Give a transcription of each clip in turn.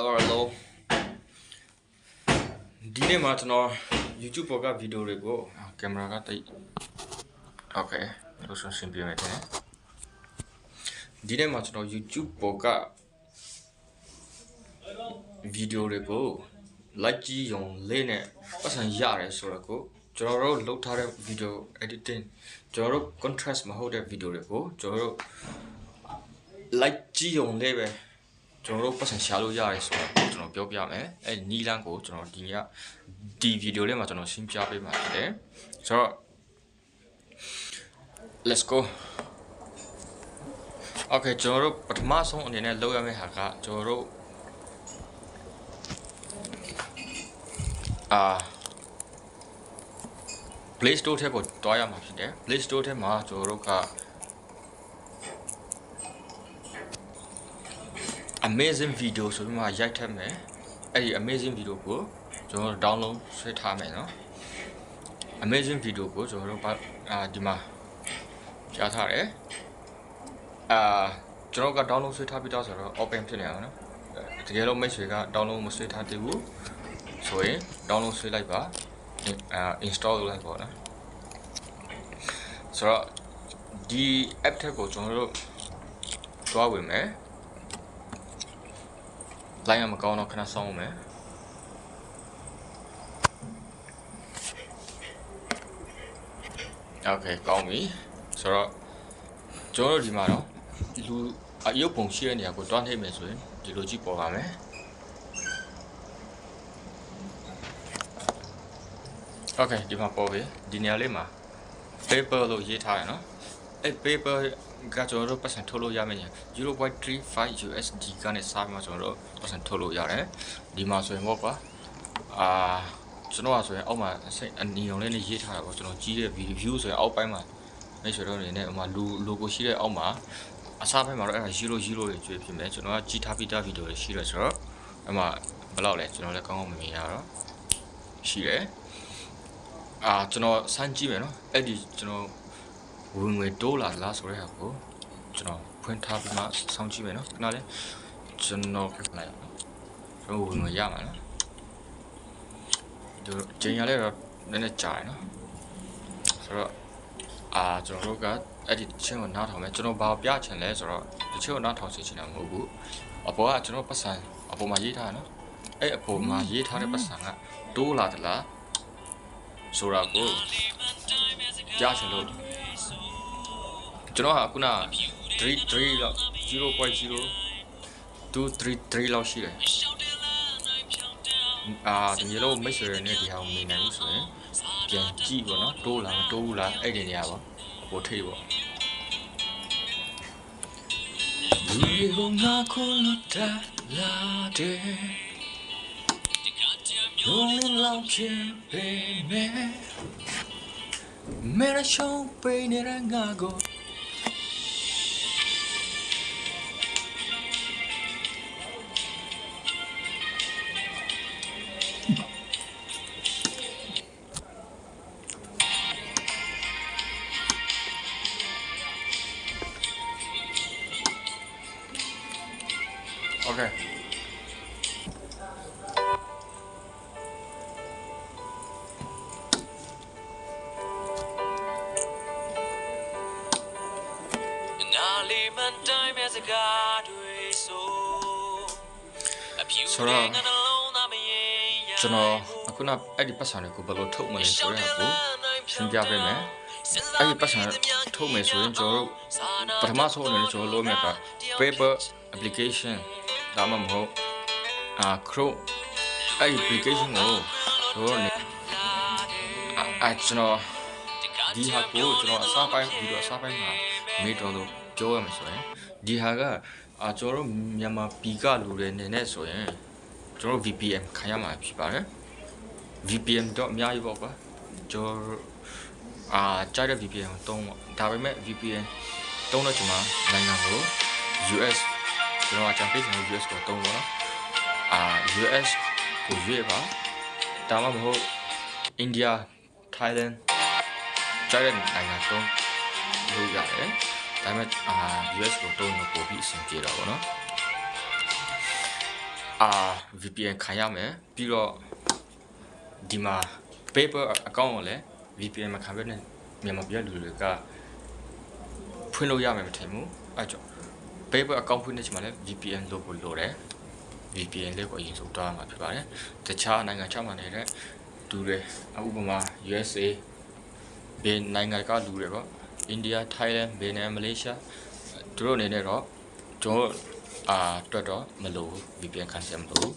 Hello hello ဒီနေ့မှာကျွန်တော် YouTube ပေါ်ကဗီဒီယိုတွေကိုကင်မရာကတိတ် Okay ဘယ်လိုရှင်းပြမယ်ထင်လဲဒီနေ့မှာကျွန်တော် YouTube ပေါ်ကဗီဒီယိုတွေကို like ကြည့်ရုံလေးနဲ့ပတ်စံရတယ်ဆိုတော့ကိုကျွန်တော်တို့လုပ်ထားတဲ့ video editing ကျွန်တော်တို့ contrast မဟုတ်တဲ့ video တွေကိုကျွန်တော်တို့ like ကြည့်ရုံလေးပဲ ကျွန်တော်တို့ပတ်စံရှာလို့ရတယ်ဆိုတော့ကျွန်တော်ပြောပြမယ်အဲနီလန်းကိုကျွန်တော်ဒီညဒီဗီဒီယိုလေးမှာကျွန်တော်ရှင်းပြပေးမှာဖြစ်တယ်ဆိုတော့ let's go okay ကျွန်တော်တို့ပထမဆုံးအနေနဲ့လုပ်ရမယ့်ဟာကကျွန်တော်တို့အာ Play Store ထဲကိုတွားရမှာဖြစ်တယ် Play Store ထဲမှာကျွန်တော်တို့က amazing video ဆိုပြီးမှရိုက်ထက်မယ်အဲ့ဒီ amazing video ကိုကျွန်တော်တို့ download ဆွဲထားမယ်နော် amazing video ကိုကျွန်တော်တို့အာဒီမှာကြားထားတယ်အာကျွန်တော်က download ဆွဲထားပြီးတော့ဆိုတော့ open ဖြစ်နေအောင်နော်တကယ်လို့မိတ်ဆွေက download မဆွဲထားသေးဘူးဆိုရင် download ဆွဲလိုက်ပါအာ install လုပ်လိုက်ပါနော်ဆိုတော့ဒီ app ထက်ကိုကျွန်တော်တို့တွားဝင်မယ် line ကမကောင်းတော့ခဏစောင်းအောင်မယ်โอเคကောင်းပြီဆိုတော့ကျွန်တော်တို့ဒီမှာတော့လူအယုတ်ပုံရှိတဲ့နေရာကိုတွားနှိပ်မယ်ဆိုရင်ဒီလိုကြည့်ပေါ်ပါမယ်โอเคဒီမှာပေါ်ပြီဒီနေရာလေးမှာ paper လို့ရေးထားရနော် အဲ paper ကကျွန်တော်တို့ပတ်စံထုတ်လို့ရမယ်ညာ0.35 USD ကနေစားပြီးမှကျွန်တော်တို့ပတ်စံထုတ်လို့ရတယ်ဒီမှာဆိုရင်ပေါ့ကွာအာကျွန်တော်ကဆိုရင်အောက်မှာအစိအနီအောင်လေးနဲ့ရေးထားတာပေါ့ကျွန်တော်ကြီးတဲ့ view ဆိုရင်အောက်ပိုင်းမှာမိတ်ဆွေတို့အနေနဲ့ဟိုမှာ logo ရှိတဲ့အောက်မှာအစားပိုင်းမှာတော့အဲ့ဒါ0 0တွေကျွေးဖြစ်မယ်ကျွန်တော်ကကြီးထားပြီးသား video တွေရှိရဆိုတော့အဲ့မှာဘယ်လောက်လဲကျွန်တော်လည်းကောင်းကောင်းမမြင်ရတော့ရှိတယ်အာကျွန်တော်စမ်းကြည့်မယ်နော်အဲ့ဒီကျွန်တော် ဝင်ငွေတိုးလာလားဆိုတဲ့ဟာကိုကျွန်တော်ဖွင့်ထားပြီးမှစောင့်ကြည့်မယ်နော်ခဏလေးကျွန်တော်ခက်လိုက်အောင်ကျွန်တော်ဝင်ငွေရမှာနော်ဒီချိန်ရလဲတော့နည်းနည်းကြာရနော်ဆိုတော့အာကျွန်တော်တို့ကအဲ့ဒီချင်းကိုနားထောင်မယ်ကျွန်တော်ဘာပြချင်လဲဆိုတော့ဒီချင်းကိုနားထောင်စီချင်တာမဟုတ်ဘူးအပေါ်ကကျွန်တော်ပတ်စံအပေါ်မှာရေးထားနော်အဲ့အပေါ်မှာရေးထားတဲ့ပတ်စံကတိုးလာသလားဆိုတာကိုကြားချင်လို့ ကျွန်တော်ကခုန3 3လောက်0.0233လောက်ရှိတယ်အာဒီမျိုးလုံးမိတ်ဆွေတွေနဲ့ဒီဟာကိုမနေနိုင်ဘူးဆိုရင်ပြန်ကြည့်ပေါ့နော်တိုးလားမတိုးဘူးလားအဲ့ဒီနေရာပေါ့ဟိုထိပ်ပေါ့ဒီဟိုငါကိုလွတ်တာလာတဲ့လုံးလောက်ဖြစ်ပေမဲ့မေရရှုံးပေးနေ တဲ့ငါကို Okay. ။နာလီမန်တိုင်းမြစကားတွေဆိုအဖြူဆိုတော့တဲ့ငါနှလုံးသားမရင်ရကျွန်တော်အခုနအဲ့ဒီပတ်စံတွေကိုဘယ်လိုထုတ်မလဲဆိုတဲ့ဟာကိုရှင်းပြပေးမယ်အဲ့ဒီပတ်စံထုတ်မယ်ဆိုရင်ကျွန်တော်တို့ပထမဆုံးအနေနဲ့ကျွန်တော်လုပ်ရမှာက paper application ဒါမှမဟုတ်အာ Chrome အဲ့ဒီ application ကိုကျွန်တော်နေအဲ့ကျွန်တော်ဒီဟာကိုကျွန်တော်အစားပိုင်းပြီးတော့အစားပိုင်းမှာမေးတော်လို့ပြောရမှာဆိုရင်ဒီဟာကအာကျွန်တော်တို့မြန်မာပြည်ကလူတွေနေနဲ့ဆိုရင်ကျွန်တော် VPN ခံရမှာဖြစ်ပါတယ် VPN တော့အများကြီးပေါ့ကွာကျွန်တော်အာကြားတဲ့ VPN ကိုတုံးပေါ့ဒါပေမဲ့ VPN တုံးတော့ကျွန်မနိုင်ငံကို US ကျွန်တော်အကြံပေးချင်တဲ့ US ကိုတုံးပေါ့နော်အာ US ကိုရွေးပါဒါမှမဟုတ် India Thailand ကြားတဲ့နိုင်ငံတုံးလို့ရတယ်ဒါပေမဲ့အာ US ကိုတုံးလို့ပို့ပြီးအဆင်ပြေတော့ဗောနော်အာ VPN ခံရမယ်ပြီးတော့ဒီမှာ paper account ကိုလည်း VPN မခံဘဲနဲ့မြန်မာပြည်လူတွေကဖွင့်လို့ရမယ်မထင်ဘူးအဲကြောင့် paper account ဖွင့်နေချင်မှလည်း VPN လုပ်ဖို့လိုတယ် VPN လေးကိုအရင်ဆုံးတွားမှာဖြစ်ပါတယ်တခြားနိုင်ငံခြားမှာနေတဲ့လူတွေဥပမာ USA ဘယ်နိုင်ငံကလူတွေပေါ့ India Thailand ဗီယက်နမ်မလေးရှားသူတို့အနေနဲ့တော့ကျွန်တော်အာတွတ်တော့မလို့ VPN ခံစရာမလို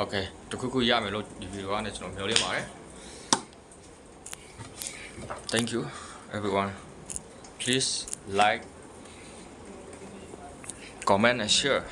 Okay တခုခုရမယ်လို့ဒီဗီဒီယိုကနေကျွန်တော်မျှော်လင့်ပါတယ် Thank you everyone please like comment and share